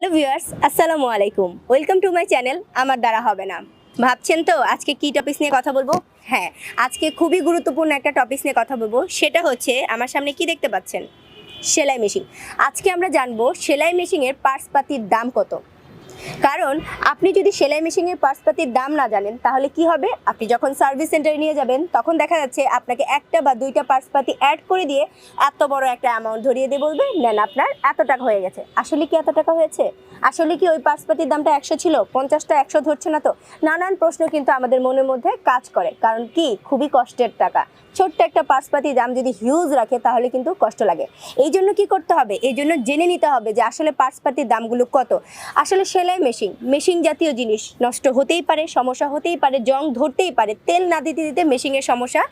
Hello viewers, আসসালামু আলাইকুম। Welcome to my channel, আমার দ্বারা হবে না। ভাবছেন তো আজকে কি টপিক নিয়ে কথা বলব? হ্যাঁ আজকে খুবই গুরুত্বপূর্ণ একটা টপিক নিয়ে কথা বলব। সেটা হচ্ছে, আমার সামনে কি দেখতে পাচ্ছেন? সেলাই মেশিন আজকে আমরা জানব, সেলাই মেশিনের পার্সপাতির দাম কত? কারণ আপনি যদি সেলাই মেশিনের পার্সপাতির দাম না জানেন, তাহলে কি হবে? আপনি যখন সার্ভিস সেন্টারে নিয়ে যাবেন, তখন দেখা যাচ্ছে আপনাকে একটা বা দুইটা পার্সপাতি অ্যাড করে দিয়ে এত বড় একটা অ্যামাউন্ট ধরিয়ে দিয়ে বলবে, নেন আপনার, এত টাকা হয়ে গেছে। আসলে কি এত টাকা হয়েছে? আসলে কি ওই পার্সপাতির দামটা একশো ছিল? পঞ্চাশটা একশো ধরছে না তো? নানান প্রশ্ন কিন্তু আমাদের মনের মধ্যে কাজ করে। কারণ কি? খুবই কষ্টের টাকা। ছোট্ট একটা পার্সপাতির দাম যদি হিউজ রাখে, তাহলে কিন্তু কষ্ট লাগে। এই জন্য কি করতে হবে? এই জন্য জেনে নিতে হবে যে আসলে পার্সপাতির দামগুলো কত। আসলে সেলাই মেশিন মেশিন জাতীয় জিনিস নষ্ট হতেই পারে, সমস্যা হতেই পারে, জং ধরতেই পারে। তেল না দিতে দিতে মেশিনের সমস্যা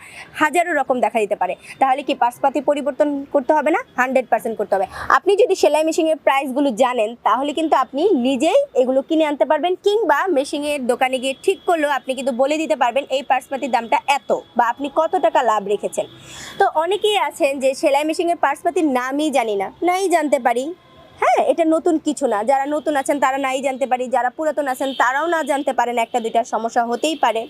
হাজারো রকম দেখা দিতে পারে। তাহলে কি পার্সপাতি পরিবর্তন করতে হবে না? হান্ড্রেড পার্সেন্ট করতে হবে। আপনি যদি সেলাই মেশিনের প্রাইসগুলো জানেন, তাহলে কিন্তু আপনি নিজেই এগুলো কিনে আনতে পারবেন কিংবা মেশিনের দোকানে গিয়ে ঠিক করলেও আপনি কিন্তু বলে দিতে পারবেন এই পার্সপাতির দামটা এত বা আপনি কত টাকা লাভ রেখেছেন। তো অনেকেই আছেন যে সেলাই মেশিনের পার্সপাতির নামই জানি না, নাই জানতে পারি। হ্যাঁ এটা নতুন কিছু না। যারা নতুন আছেন, তারা নাই জানতে পারি। যারা পুরাতন আছেন, তারাও না জানতে পারেন একটা দুইটা সমস্যা হতেই পারে।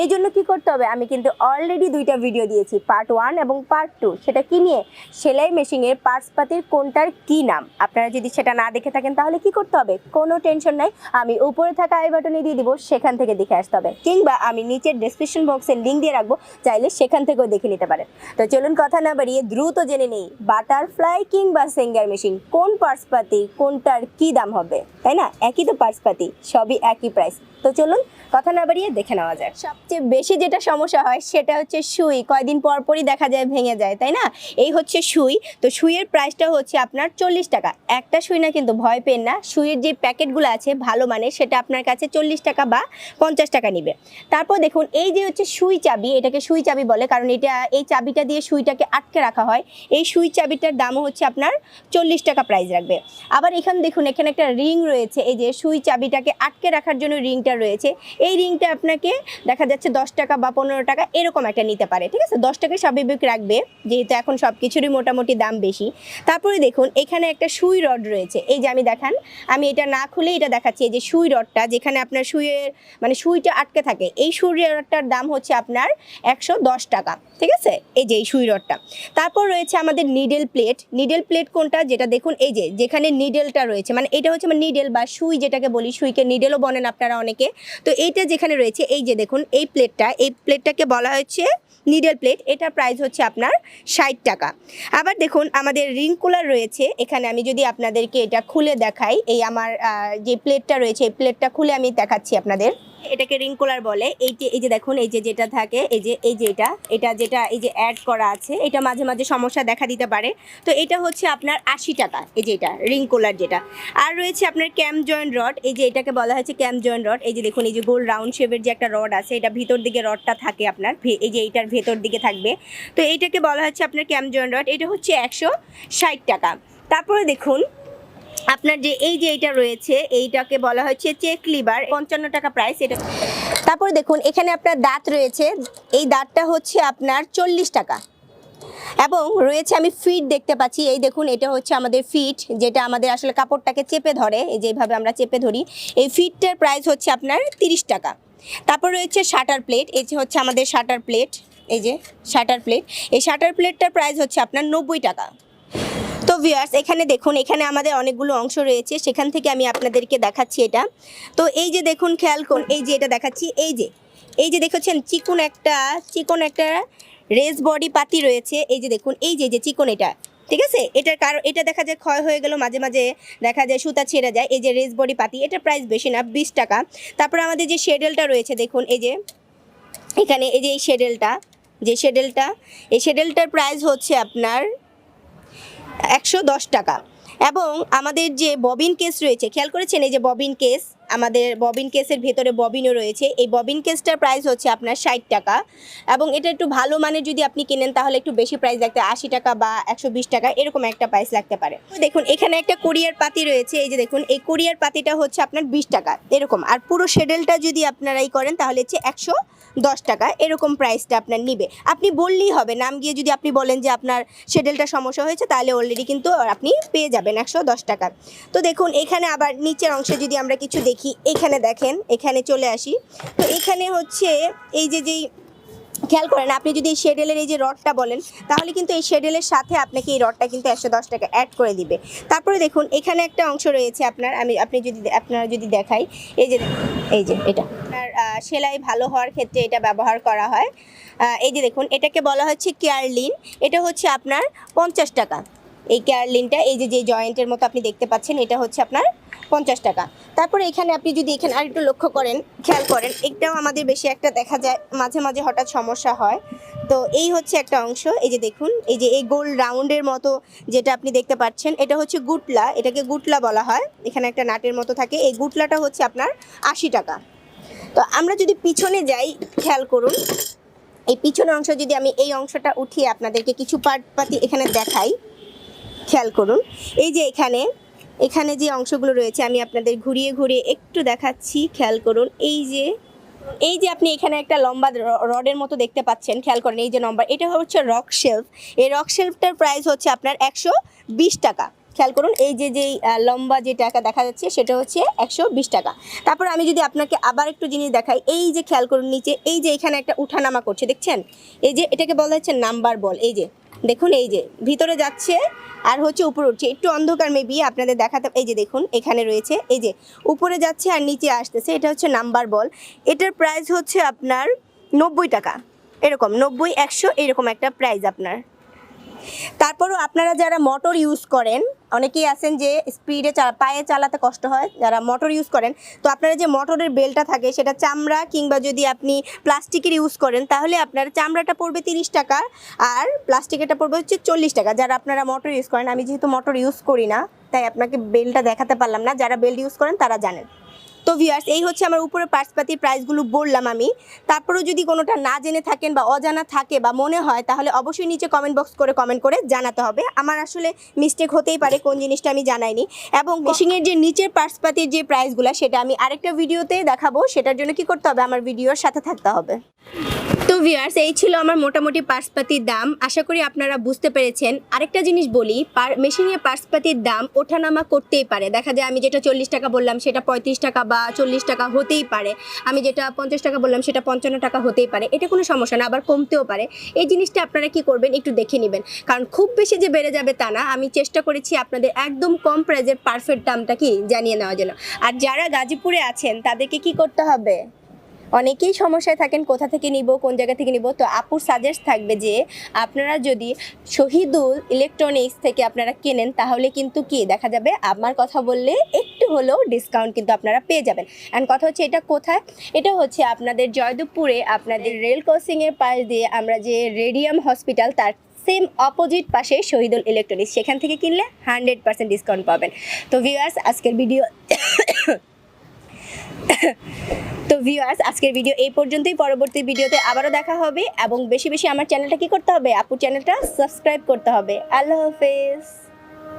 এই জন্য কী করতে হবে? আমি কিন্তু অলরেডি দুইটা ভিডিও দিয়েছি পার্ট ওয়ান এবং পার্ট টু সেটা কি নিয়ে? সেলাই মেশিনের পার্টসপাতির কোনটার কি নাম? আপনারা যদি সেটা না দেখে থাকেন, তাহলে কি করতে হবে? কোনো টেনশন নাই। আমি উপরে থাকা আই বাটনে দিয়ে দিব, সেখান থেকে দেখে আসতে হবে। কিংবা আমি নিচের ডেসক্রিপশন বক্সের লিঙ্ক দিয়ে রাখব, চাইলে সেখান থেকেও দেখে নিতে পারেন। তো চলুন কথা না বাড়িয়ে দ্রুত জেনে নেই। বাটারফ্লাই কিংবা সিঙ্গার মেশিন কোন পার্সপাতি কোনটার কি দাম হবে? তাই না? একই তো পার্সপাতি সবই একই প্রাইস তো চলুন কথা না বাড়িয়ে দেখে নেওয়া যায় সবচেয়ে বেশি যেটা সমস্যা হয় সেটা হচ্ছে সুই। কয়দিন পর পরই দেখা যায় ভেঙে যায়, তাই না? এই হচ্ছে সুই। তো সুইয়ের প্রাইসটা হচ্ছে আপনার চল্লিশ টাকা। একটা সুই না কিন্তু ভয় পেন না। সুইয়ের যে প্যাকেটগুলো আছে ভালো মানে সেটা আপনার কাছে চল্লিশ টাকা বা পঞ্চাশ টাকা নিবে। তারপর দেখুন, এই যে হচ্ছে সুই চাবি, এটাকে সুই চাবি বলে, কারণ এটা, এই চাবিটা দিয়ে সুইটাকে আটকে রাখা হয়, এই সুই চাবিটার দামও হচ্ছে আপনার চল্লিশ টাকা প্রাইস রাখবে। আবার এখানে দেখুন, এখানে একটা রিং রয়েছে। এই যে সুই চাবিটাকে আটকে রাখার জন্য রিংটা রয়েছে, এই রিংটা আপনাকে দেখা যাচ্ছে দশ টাকা বা পনেরো টাকা এরকম একটা নিতে পারে, ঠিক আছে? দশ টাকায় স্বাভাবিক রাখবে, যেহেতু এখন সব কিছুরই মোটামুটি দাম বেশি। তারপরে দেখুন, এখানে একটা সুই রড রয়েছে, এই যে আমি দেখান, আমি এটা না খুলে এটা দেখাচ্ছি, এই যে সুই রডটা, যেখানে আপনার সুইয়ের মানে সুইটা আটকে থাকে, এই সুই রডটার দাম হচ্ছে আপনার একশো দশ টাকা, ঠিক আছে? এই যে এই সুই রডটা। তারপর রয়েছে আমাদের নিডেল প্লেট নিডেল প্লেট কোনটা? যেটা দেখুন, এই যে, যেখানে নিডেলটা রয়েছে মানে এটা হচ্ছে নিডেল বা সুই যেটাকে বলি, সুইকে নিডেলও বলেন আপনারা অনেকে। তো এইটা যেখানে রয়েছে, এই যে দেখুন, এই প্লেটটা এই প্লেটটাকে বলা হচ্ছে নিডেল প্লেট এটার প্রাইস হচ্ছে আপনার ষাট টাকা। আবার দেখুন, আমাদের রিং কুলার রয়েছে, এখানে আমি যদি আপনাদেরকে এটা খুলে দেখাই, এই আমার যে প্লেটটা রয়েছে, এই প্লেটটা খুলে আমি দেখাচ্ছি আপনাদের। এটাকে রিং কুলার বলে। এই যে এই যে দেখুন, এই যে যেটা থাকে, এই যে এই যে এটা এটা যেটা, এই যে অ্যাড করা আছে, এটা মাঝে মাঝে সমস্যা দেখা দিতে পারে। তো এটা হচ্ছে আপনার আশি টাকা, এই যে এটা রিং কুলার যেটা। আর রয়েছে আপনার ক্যাম জয়েন্ট রড এই যে এটাকে বলা হয়েছে ক্যাম জয়েন্ট রড এই যে দেখুন, এই যে গোল রাউন্ড শেপের যে একটা রড আছে, এটা ভিতর দিকে রডটা থাকে আপনার এই যে এইটার ভেতর দিকে থাকবে। তো এইটাকে বলা হচ্ছে আপনার ক্যাম জয়েন্ট রড এটা হচ্ছে একশো ষাট টাকা। তারপরে দেখুন আপনার যে এই যে এইটা রয়েছে, এইটাকে বলা হচ্ছে চেক লিভার, পঞ্চান্ন টাকা প্রাইস এটা। তারপরে দেখুন, এখানে আপনার দাঁত রয়েছে, এই দাঁতটা হচ্ছে আপনার চল্লিশ টাকা। এবং রয়েছে আমি ফিট দেখতে পাচ্ছি, এই দেখুন, এটা হচ্ছে আমাদের ফিট যেটা আমাদের আসলে কাপড়টাকে চেপে ধরে যেভাবে আমরা চেপে ধরি, এই ফিটটার প্রাইস হচ্ছে আপনার তিরিশ টাকা। তারপর রয়েছে শাটার প্লেট এই যে হচ্ছে আমাদের শাটার প্লেট এই যে শাটার প্লেট এই শাটার প্লেটটার প্রাইস হচ্ছে আপনার নব্বই টাকা। তো ভিউয়ার্স এখানে দেখুন, এখানে আমাদের অনেকগুলো অংশ রয়েছে, সেখান থেকে আমি আপনাদেরকে দেখাচ্ছি এটা। তো এই যে দেখুন, খেয়াল করুন, এই যে এটা দেখাচ্ছি, এই যে এই যে দেখেছেন চিকন একটা চিকন একটা রেস বডি পাতি রয়েছে, এই যে দেখুন, এই যে যে চিকন এটা, ঠিক আছে? এটার কারণ এটা দেখা যায় ক্ষয় হয়ে গেল, মাঝে মাঝে দেখা যায় সুতা ছেড়ে যায়, এই যে রেস বডি পাতি এটার প্রাইস বেশি না, বিশ টাকা। তারপরে আমাদের যে শেডেলটা রয়েছে, দেখুন, এই যে, এখানে এই যে এই শেডেলটা যে শেডেলটা এই শেডেলটার প্রাইস হচ্ছে আপনার একশো দশ টাকা। এবং আমাদের যে ববিন কেস রয়েছে, খেয়াল করেছেন এই যে ববিন কেস আমাদের ববিন কেসের ভেতরে ববিনও রয়েছে। এই ববিন কেসটার প্রাইস হচ্ছে আপনার ষাট টাকা এবং এটা একটু ভালো মানের যদি আপনি কিনেন তাহলে একটু বেশি প্রাইস লাগতে আশি টাকা বা একশো বিশ টাকা এরকম একটা প্রাইস লাগতে পারে। দেখুন, এখানে একটা কোরিয়ার পাতি রয়েছে। এই যে দেখুন, এই কোরিয়ার পাতিটা হচ্ছে আপনার বিশ টাকা এরকম। আর পুরো শেডেলটা যদি আপনারা এই করেন তাহলে হচ্ছে একশো দশ টাকা এরকম প্রাইসটা আপনার নিবে। আপনি বললেই হবে, নাম গিয়ে যদি আপনি বলেন যে আপনার শেডেলটা সমস্যা হয়েছে তাহলে অলরেডি কিন্তু আপনি পেয়ে যাবেন একশো দশ টাকা। তো দেখুন, এখানে আবার নিচের অংশে যদি আমরা কিছু দেখি এখানে দেখেন, এখানে চলে আসি। তো এখানে হচ্ছে এই যে যেই খেয়াল করেন, আপনি যদি এই শেডেলের এই যে রডটা বলেন, তাহলে কিন্তু এই শেডেলের সাথে আপনাকে এই রডটা কিন্তু একশো দশ টাকা অ্যাড করে দিবে। তারপরে দেখুন, এখানে একটা অংশ রয়েছে আপনার, আমি, আপনি যদি আপনারা যদি দেখাই, এই যে এই যে এটা। আপনার সেলাই ভালো হওয়ার ক্ষেত্রে এটা ব্যবহার করা হয়। এই যে দেখুন, এটাকে বলা হচ্ছে কেয়ারলিন, এটা হচ্ছে আপনার পঞ্চাশ টাকা। এই কেয়ারলিনটা, এই যে যে জয়েন্টের মতো আপনি দেখতে পাচ্ছেন, এটা হচ্ছে আপনার পঞ্চাশ টাকা। তারপরে এখানে আপনি যদি এখানে আর একটু লক্ষ্য করেন, খেয়াল করেন, এটাও আমাদের বেশি একটা দেখা যায়, মাঝে মাঝে হঠাৎ সমস্যা হয়। তো এই হচ্ছে একটা অংশ, এই যে দেখুন, এই যে এই গোল রাউন্ডের মতো যেটা আপনি দেখতে পাচ্ছেন, এটা হচ্ছে গুটলা, এটাকে গুটলা বলা হয়। এখানে একটা নাটের মতো থাকে, এই গুটলাটা হচ্ছে আপনার আশি টাকা। তো আমরা যদি পিছনে যাই, খেয়াল করুন, এই পিছনের অংশ যদি আমি এই অংশটা উঠিয়ে আপনাদেরকে কিছু পার্ট পাতি এখানে দেখাই খেয়াল করুন। এই যে এখানে এখানে যে অংশগুলো রয়েছে, আমি আপনাদের ঘুরিয়ে ঘুরিয়ে একটু দেখাচ্ছি, খেয়াল করুন। এই যে এই যে আপনি এখানে একটা লম্বা রডের মতো দেখতে পাচ্ছেন, খেয়াল করেন এই যে নম্বর এটা হচ্ছে রক শেলফ এই রক শেলফটার প্রাইস হচ্ছে আপনার একশো বিশ টাকা। খেয়াল করুন, এই যে যেই লম্বা যে টাকা দেখা যাচ্ছে সেটা হচ্ছে একশো বিশ টাকা। তারপর আমি যদি আপনাকে আবার একটু জিনিস দেখাই, এই যে খেয়াল করুন নিচে, এই যে এখানে একটা উঠানামা করছে, দেখছেন? এই যে এটাকে বলা হচ্ছে নাম্বার বল, এই যে, দেখুন এই যে, ভিতরে যাচ্ছে আর হচ্ছে উপরে উঠছে, একটু অন্ধকার মেবি আপনাদের দেখাতে, এই যে দেখুন, এখানে রয়েছে, এই যে, উপরে যাচ্ছে আর নিচে আসতেছে, এটা হচ্ছে নাম্বার বল, এটার প্রাইস হচ্ছে আপনার নব্বই টাকা, এরকম, নব্বই, একশো, এরকম একটা প্রাইস আপনার। তারপরও আপনারা যারা মোটর ইউজ করেন অনেকেই আছেন যে স্পিডে পায়ে চালাতে কষ্ট হয়, যারা মোটর ইউজ করেন। তো আপনারা যে মোটরের বেলটা থাকে, সেটা চামড়া কিংবা যদি আপনি প্লাস্টিকের ইউজ করেন, তাহলে আপনার চামড়াটা পড়বে তিরিশ টাকা আর প্লাস্টিকেরটা পড়বে হচ্ছে চল্লিশ টাকা। যারা আপনারা মোটর ইউজ করেন, আমি যেহেতু মোটর ইউজ করি না, তাই আপনাকে বেলটা দেখাতে পারলাম না। যারা বেল্ট ইউজ করেন, তারা জানেন। তো ভিউয়ার্স এই হচ্ছে আমার উপরে পার্সপাতি প্রাইসগুলো বললাম আমি। তারপরেও যদি কোনোটা না জেনে থাকেন বা অজানা থাকে বা মনে হয়, তাহলে অবশ্যই নিচে কমেন্ট বক্স করে কমেন্ট করে জানাতে হবে। আমার আসলে মিস্টেক হতেই পারে, কোন জিনিসটা আমি জানাইনি। এবং মেশিংয়ের যে নিচের পার্সপাতির যে প্রাইসগুলো সেটা আমি আরেকটা ভিডিওতে দেখাবো। সেটার জন্য কি করতে হবে? আমার ভিডিওর সাথে থাকতে হবে। তো ভিউয়ার্স এই ছিল আমার মোটামুটি পার্সপাতির দাম। আশা করি আপনারা বুঝতে পেরেছেন। আরেকটা জিনিস বলি মেশিনে পার্সপাতির দাম ওঠানামা করতেই পারে। দেখা যায় আমি যেটা চল্লিশ টাকা বললাম, সেটা পঁয়ত্রিশ টাকা বা চল্লিশ টাকা হতেই পারে। আমি যেটা পঞ্চাশ টাকা বললাম, সেটা পঞ্চান্ন টাকা হতেই পারে। এটা কোনো সমস্যা না, আবার কমতেও পারে। এই জিনিসটা আপনারা কি করবেন একটু দেখে নেবেন। কারণ খুব বেশি যে বেড়ে যাবে তা না, আমি চেষ্টা করেছি আপনাদের একদম কম প্রাইজের পারফেক্ট দামটা কি জানিয়ে নেওয়ার জন্য। আর যারা গাজীপুরে আছেন, তাদেরকে কি করতে হবে? অনেকেই সমস্যায় থাকেন, কোথা থেকে নিব, কোন জায়গা থেকে নিব। তো আপুর সাজেস্ট থাকবে যে, আপনারা যদি শহীদুল ইলেকট্রনিক্স থেকে আপনারা কেনেন, তাহলে কিন্তু কি, দেখা যাবে আমার কথা বললে একটু হলেও ডিসকাউন্ট কিন্তু আপনারা পেয়ে যাবেন। অ্যান্ড কথা হচ্ছে এটা কোথায়? এটা হচ্ছে আপনাদের জয়দেবপুরে আপনাদের রেল ক্রসিংয়ের পাশ দিয়ে আমরা যে রেডিয়াম হসপিটাল তার সেম অপোজিট পাশে শহীদুল ইলেকট্রনিক্স সেখান থেকে কিনলে হান্ড্রেড পার্সেন্ট ডিসকাউন্ট পাবেন। তো ভিউয়ার্স আজকের ভিডিও তো ভিউয়ার্স আজকের ভিডিও এই পর্যন্তই। পরবর্তী ভিডিওতে আবারও দেখা হবে এবং বেশি বেশি আমার চ্যানেলটা কি করতে হবে? আপু চ্যানেলটা সাবস্ক্রাইব করতে হবে। আল্লাহ হাফেজ।